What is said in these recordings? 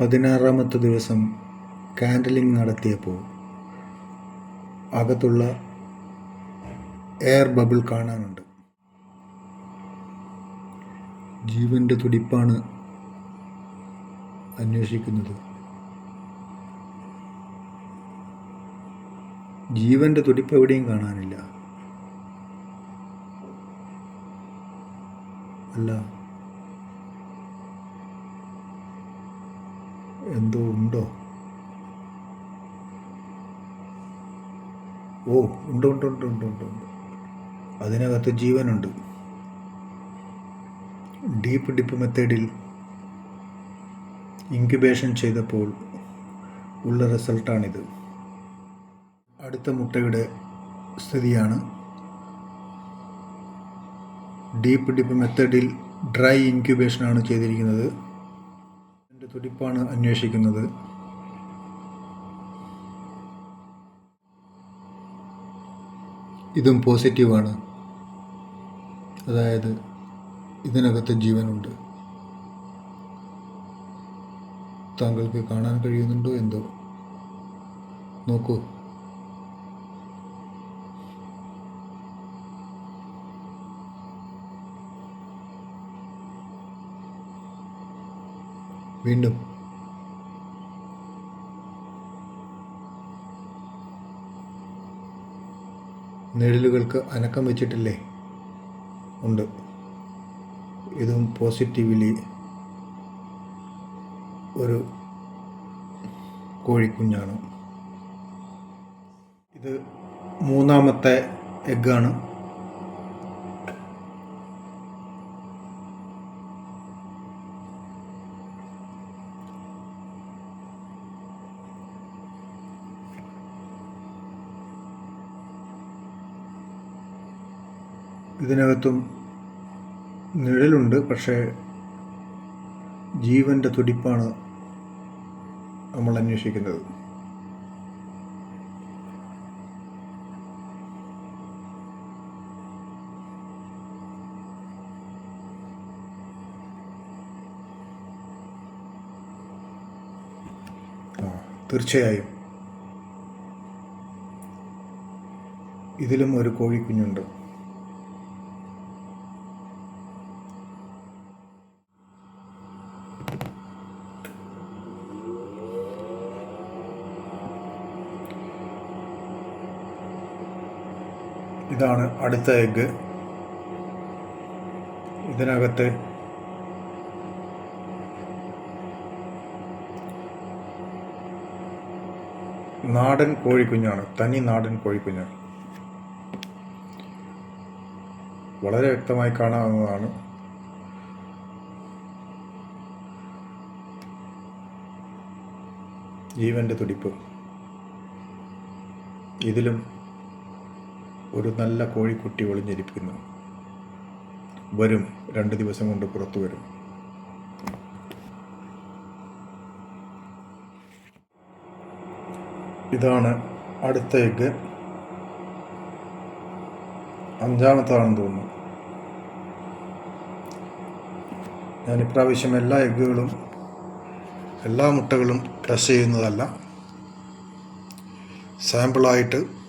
പതിനാറാമത്തെ ദിവസം കാൻഡലിംഗ് നടത്തിയപ്പോൾ അകത്തുള്ള എയർ ബബിൾ കാണാനുണ്ട്. ജീവന്റെ തുടിപ്പാണ് അന്വേഷിക്കുന്നത്. ജീവന്റെ തുടിപ്പ് എവിടെയും കാണാനില്ല. അല്ല എന്തോ ഉണ്ടോ? ഓ ഉണ്ട് ഉണ്ട് ഉണ്ട് ഉണ്ട് ഉണ്ട് ഉണ്ട്. അതിനകത്ത് ജീവനുണ്ട്. ഡീപ്പ് ഡിപ്പ് മെത്തേഡിൽ ഇൻക്യുബേഷൻ ചെയ്തപ്പോൾ ഉള്ള റിസൾട്ടാണിത്. അടുത്ത മുട്ടയുടെ സ്ഥിതിയാണ്. ഡീപ്പ് ഡിപ്പ് മെത്തേഡിൽ ഡ്രൈ ഇൻക്യുബേഷനാണ് ചെയ്തിരിക്കുന്നത്. തുടിപ്പാണ് അന്വേഷിക്കുന്നത്. ഇതും പോസിറ്റീവാണ്. അതായത് ഇതിനകത്ത് ജീവനുണ്ട്. താങ്കൾക്ക് കാണാൻ കഴിയുന്നുണ്ടോ എന്തോ? നോക്കൂ. വീണ്ടും. നിഴലുകൾക്ക് അനക്കം വെച്ചിട്ടില്ലേ? ഉണ്ട്. ഇതും പോസിറ്റീവ്ലി ഒരു കോഴിക്കുഞ്ഞാണ്. ഇത് മൂന്നാമത്തെ എഗ്ഗാണ്. ഇതിനകത്തും നിഴലുണ്ട് പക്ഷേ ജീവന്റെ തുടിപ്പാണ് നമ്മൾ അന്വേഷിക്കുന്നത്. തീർച്ചയായും. ഇതിലും ഒരു കോഴിക്കുഞ്ഞുണ്ട്. ഇതാണ് അടുത്ത എഗ്ഗ്. ഇതിനകത്ത് നാടൻ കോഴിക്കുഞ്ഞാണ് തനി നാടൻ കോഴിക്കുഞ്ഞ്. വളരെ വ്യക്തമായി കാണാവുന്നതാണ്. ജീവന്റെ തുടിപ്പ്. ഇതിലും ഒരു നല്ല കോഴിക്കുട്ടി ഒളിഞ്ഞിരിക്കുന്നു. വരും. രണ്ട് ദിവസം കൊണ്ട് പുറത്തു വരും. ഇതാണ് അടുത്ത എഗ്ഗ്. അഞ്ചാമത്താണെന്ന് തോന്നുന്നു. ഞാൻ ഇപ്രാവശ്യം എല്ലാ എഗ്ഗുകളും എല്ലാ മുട്ടകളും ടെസ്റ്റ് ചെയ്യുന്നതല്ല. സാമ്പിളായിട്ട്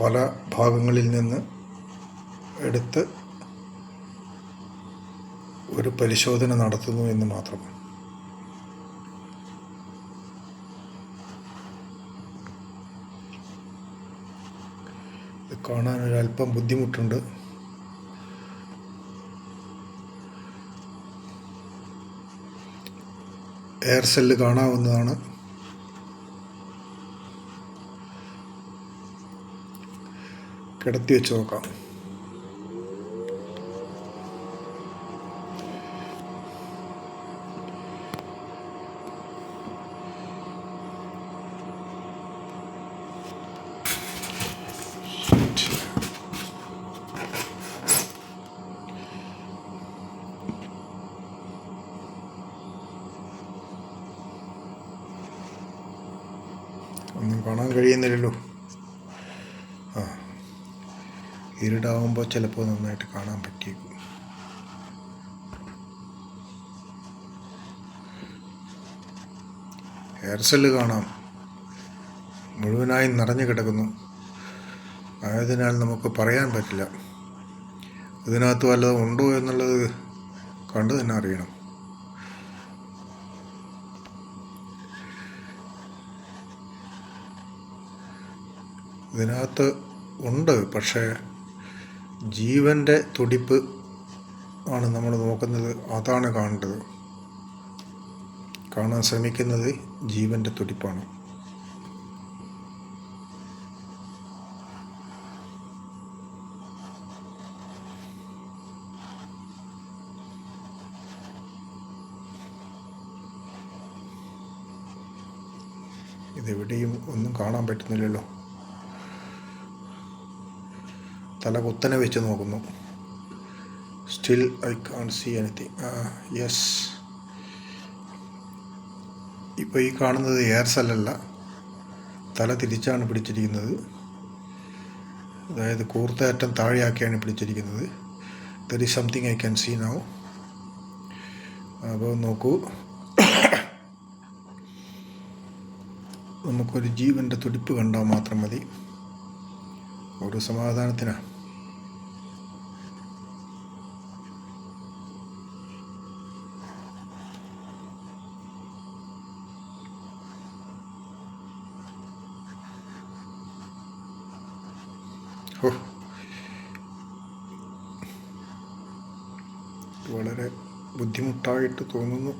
പല ഭാഗങ്ങളിൽ നിന്ന് എടുത്ത് ഒരു പരിശോധന നടത്തുന്നു എന്ന് മാത്രം. ഇത് കാണാൻ ഒരല്പം ബുദ്ധിമുട്ടുണ്ട്. എയർസെല്ല് കാണാവുന്നതാണ്. കിടത്തി വെച്ച് നോക്കാം ഒന്നും കാണാൻ കഴിയുന്നില്ലല്ലോ ആ ഇരുടാവുമ്പോൾ ചിലപ്പോൾ നന്നായിട്ട് കാണാൻ പറ്റിയേക്കും. ഹെയർ സെല്ല് കാണാം. മുഴുവനായും നിറഞ്ഞു കിടക്കുന്നു. ആയതിനാൽ നമുക്ക് പറയാൻ പറ്റില്ല. ഇതിനകത്ത് വല്ലതും ഉണ്ടോ എന്നുള്ളത് കണ്ടു തന്നെ അറിയണം. ഇതിനകത്ത് ഉണ്ട് പക്ഷേ ജീവന്റെ തുടിപ്പ് ആണ് നമ്മൾ നോക്കുന്നത്. അതാണ് കാണേണ്ടത്. കാണാൻ ശ്രമിക്കുന്നത് ജീവന്റെ തുടിപ്പാണ്. ഇതെവിടെയും ഒന്നും കാണാൻ പറ്റുന്നില്ലല്ലോ. തല കുത്തനെ വെച്ച് നോക്കുന്നു. Still I can't see anything yes ഇപ്പോൾ ഈ കാണുന്നത് എയർ സെല്ലല്ല തല തിരിച്ചാണ് പിടിച്ചിരിക്കുന്നത്. അതായത് കൂർത്തയറ്റം താഴെയാക്കിയാണ് പിടിച്ചിരിക്കുന്നത്. There is something I can see now അപ്പോൾ നോക്കൂ. നമുക്കൊരു ജീവന്റെ തുടിപ്പ് കണ്ടാൽ മാത്രം മതി. ഒരു സമാധാനത്തിനാണ് ഓ ഇത് വളരെ ബുദ്ധിമുട്ടായിട്ട് തോന്നുന്നു.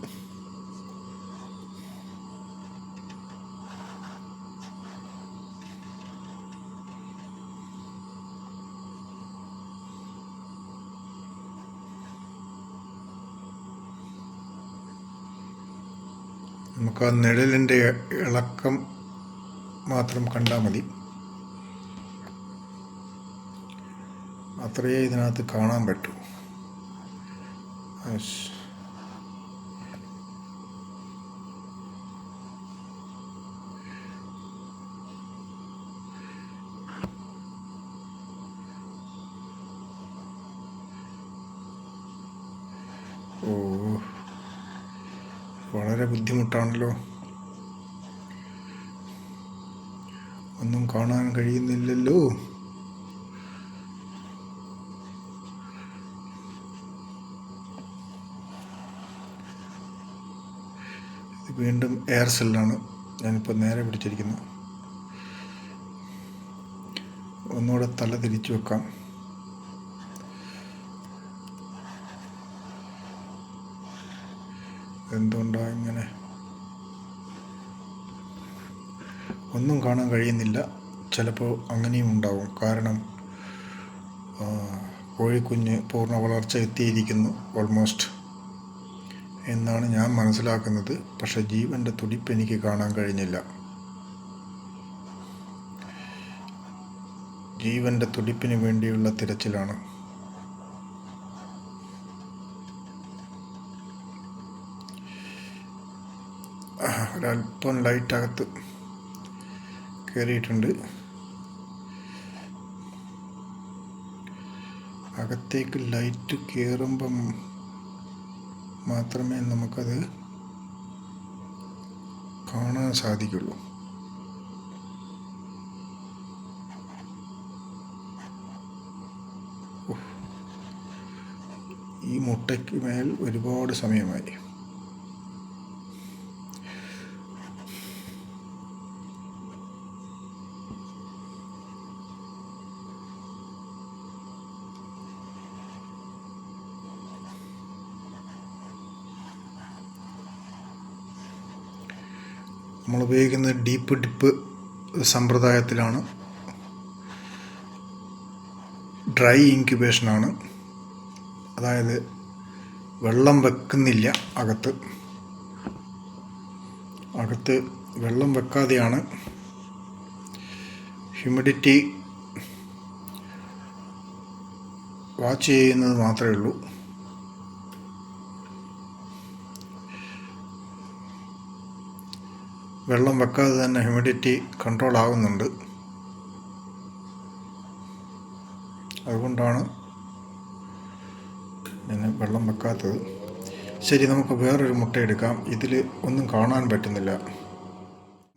നമുക്ക് ആ നിഴലിന്റെ ഇളക്കം മാത്രം കണ്ടാൽ മതി. അത്രയേ ഇതിനകത്ത് കാണാൻ പറ്റൂ. വളരെ ബുദ്ധിമുട്ടാണല്ലോ. ഒന്നും കാണാൻ കഴിയുന്നില്ലല്ലോ. വീണ്ടും എയർ സെല്ലാണ് ഞാനിപ്പോൾ നേരെ പിടിച്ചിരിക്കുന്നത് ഒന്നുകൂടെ തല തിരിച്ചു വെക്കാം. എന്തുകൊണ്ടാ ഇങ്ങനെ? ഒന്നും കാണാൻ കഴിയുന്നില്ല. ചിലപ്പോൾ അങ്ങനെയും ഉണ്ടാവും. കാരണം കോഴിക്കുഞ്ഞ് പൂർണ വളർച്ച എത്തിയിരിക്കുന്നു ഓൾമോസ്റ്റ് എന്നാണ് ഞാൻ മനസ്സിലാക്കുന്നത്. പക്ഷെ ജീവന്റെ തുടിപ്പ് എനിക്ക് കാണാൻ കഴിഞ്ഞില്ല. ജീവന്റെ തുടിപ്പിന് വേണ്ടിയുള്ള തിരച്ചിലാണ് ആ, ഒരല്പം ലൈറ്റ് അകത്ത് കയറിയിട്ടുണ്ട് അകത്തേക്ക് ലൈറ്റ് കയറുമ്പം മാത്രമേ നമുക്കത് കാണാൻ സാധിക്കുള്ളൂ. ഈ മുട്ടയ്ക്ക് മേൽ ഒരുപാട് സമയമായി. നമ്മൾ ഉപയോഗിക്കുന്നത് ഡീപ്പ് ഡിപ്പ് സമ്പ്രദായത്തിലാണ് ഡ്രൈ ഇൻക്യുബേഷനാണ് അതായത് വെള്ളം വെക്കുന്നില്ല അകത്ത്. അകത്ത് വെള്ളം വെക്കാതെയാണ് ഹ്യൂമിഡിറ്റി വാച്ച് ചെയ്യുന്നത് മാത്രമേ ഉള്ളൂ. വെള്ളം വെക്കാതെ തന്നെ ഹ്യൂമിഡിറ്റി കൺട്രോൾ ആകുന്നുണ്ട്. അതുകൊണ്ടാണ് ഞാൻ വെള്ളം വെക്കാത്തത്. ശരി നമുക്ക് വേറൊരു മുട്ട എടുക്കാം. ഇതിൽ ഒന്നും കാണാൻ പറ്റുന്നില്ല.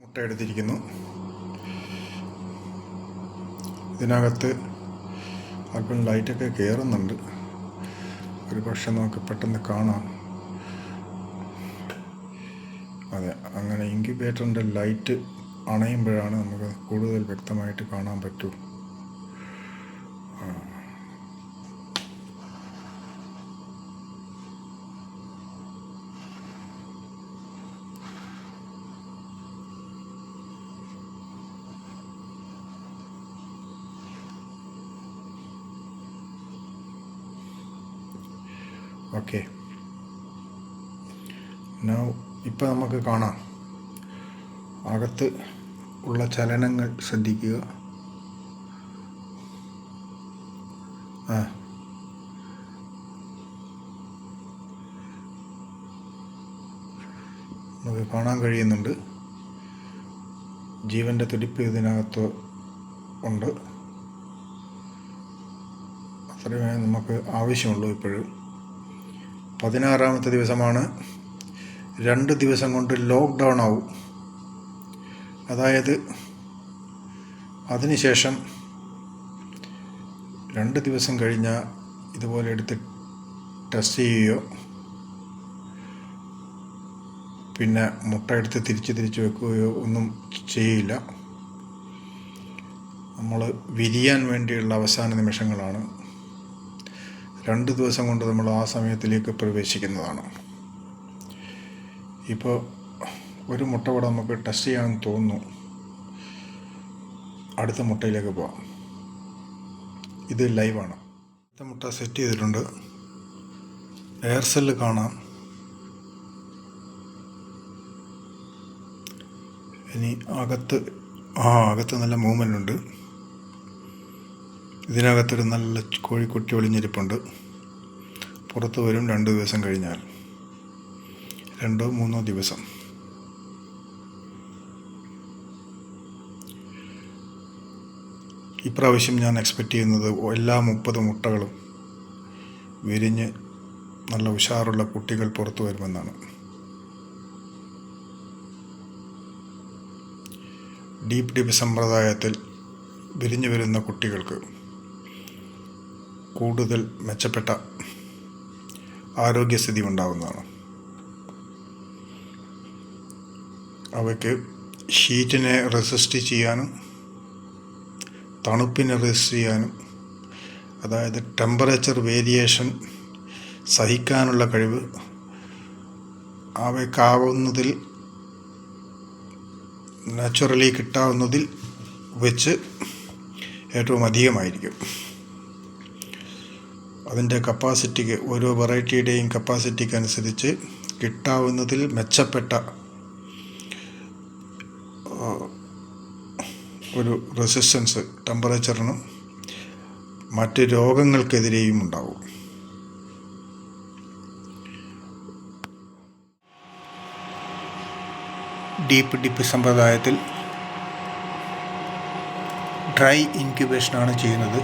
മുട്ട എടുത്തിരിക്കുന്നു. ഇതിനകത്ത് അല്പം ലൈറ്റൊക്കെ കയറുന്നുണ്ട് ഒരു പക്ഷെ നമുക്ക് പെട്ടെന്ന് കാണാം. അങ്ങനെ ഇൻക്യുബേറ്ററിന്റെ ലൈറ്റ് അണയുമ്പോഴാണ് നമുക്ക് കൂടുതൽ വ്യക്തമായിട്ട് കാണാൻ പറ്റൂ. ഓക്കെ. നൗ ഇപ്പം നമുക്ക് കാണാം. അകത്ത് ഉള്ള ചലനങ്ങൾ ശ്രദ്ധിക്കുക. ആ. നമുക്ക് കാണാൻ കഴിയുന്നുണ്ട്. ജീവന്റെ തുടിപ്പ് ഇതിനകത്ത് ഉണ്ട്. അത്രയുമേ നമുക്ക് ആവശ്യമുള്ളൂ ഇപ്പോഴും. പതിനാറാമത്തെ ദിവസമാണ്. രണ്ട് ദിവസം കൊണ്ട് ലോക്ക്ഡൗൺ ആവും. അതായത് അതിനുശേഷം രണ്ട് ദിവസം കഴിഞ്ഞാൽ ഇതുപോലെ എടുത്ത് ടെസ്റ്റ് ചെയ്യുകയോ പിന്നെ മുട്ട എടുത്ത് തിരിച്ച് തിരിച്ച് വെക്കുകയോ ഒന്നും ചെയ്യില്ല. നമ്മൾ വിരിയാൻ വേണ്ടിയുള്ള അവസാന നിമിഷങ്ങളാണ്. രണ്ട് ദിവസം കൊണ്ട് നമ്മൾ ആ സമയത്തിലേക്ക് പ്രവേശിക്കുന്നതാണ്. ഇപ്പോൾ ഒരു മുട്ട കൂടെ നമുക്ക് ടെസ്റ്റ് ചെയ്യാൻ തോന്നുന്നു. അടുത്ത മുട്ടയിലേക്ക് പോവാം. ഇത് ലൈവാണ് അടുത്ത മുട്ട സെറ്റ് ചെയ്തിട്ടുണ്ട്. എയർ സെല്ല് കാണാം. ഇനി അകത്ത് ആ അകത്ത് നല്ല മൂവ്മെന്റ് ഉണ്ട്. ഇതിനകത്തൊരു നല്ല കോഴിക്കുട്ടി ഒളിഞ്ഞിരിപ്പുണ്ട്. പുറത്ത് വരും രണ്ട് ദിവസം കഴിഞ്ഞാൽ. രണ്ടോ മൂന്നോ ദിവസം. ഇപ്രാവശ്യം ഞാൻ എക്സ്പെക്റ്റ് ചെയ്യുന്നത് എല്ലാ മുപ്പത് മുട്ടകളും വിരിഞ്ഞ് നല്ല ഉഷാറുള്ള കുട്ടികൾ പുറത്തു വരുമെന്നാണ്. ഡീപ് ഡിപ് സമ്പ്രദായത്തിൽ വിരിഞ്ഞു വരുന്ന കുട്ടികൾക്ക് കൂടുതൽ മെച്ചപ്പെട്ട ആരോഗ്യസ്ഥിതി ഉണ്ടാകുന്നതാണ് അവയ്ക്ക് ഷീറ്റിനെ റെസിസ്റ്റ് ചെയ്യാനും തണുപ്പിനെ റെസിസ്റ്റ് ചെയ്യാനും അതായത് ടെമ്പറേച്ചർ വേരിയേഷൻ സഹിക്കാനുള്ള കഴിവ് അവയ്ക്കാവുന്നതിൽ നാച്ചുറലി കിട്ടാവുന്നതിൽ വെച്ച് ഏറ്റവും അധികമായിരിക്കും. അതിന്റെ കപ്പാസിറ്റിക്ക് ഓരോ വെറൈറ്റിയുടെയും കപ്പാസിറ്റിക്ക് അനുസരിച്ച് കിട്ടാവുന്നതിൽ മെച്ചപ്പെട്ട ഒരു റെസിസ്റ്റൻസ് ടെമ്പറേച്ചറിനും മറ്റ് രോഗങ്ങൾക്കെതിരെയും ഉണ്ടാവും. ഡീപ്പ് ഡിപ്പ് സമ്പ്രദായത്തിൽ ഡ്രൈ ഇൻക്യുബേഷനാണ് ചെയ്യുന്നത്.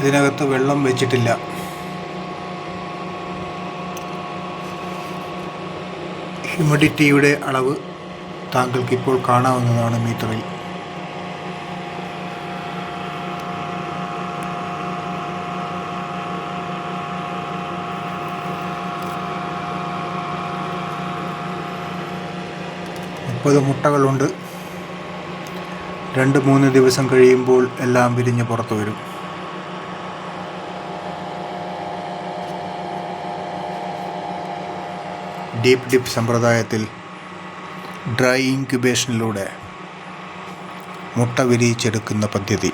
ഇതിനകത്ത് വെള്ളം വെച്ചിട്ടില്ല. ഹ്യൂമിഡിറ്റിയുടെ അളവ് താങ്കൾക്ക് ഇപ്പോൾ കാണാവുന്നതാണ് മീറ്ററിൽ. മുപ്പത് മുട്ടകളുണ്ട്. രണ്ട് മൂന്ന് ദിവസം കഴിയുമ്പോൾ എല്ലാം വിരിഞ്ഞ് പുറത്തു വരും ഡീപ്പ് ഡിപ്പ് സമ്പ്രദായത്തിൽ ഡ്രൈ ഇൻക്യുബേഷനിലൂടെ മുട്ട വിരിയിച്ചെടുക്കുന്ന പദ്ധതി.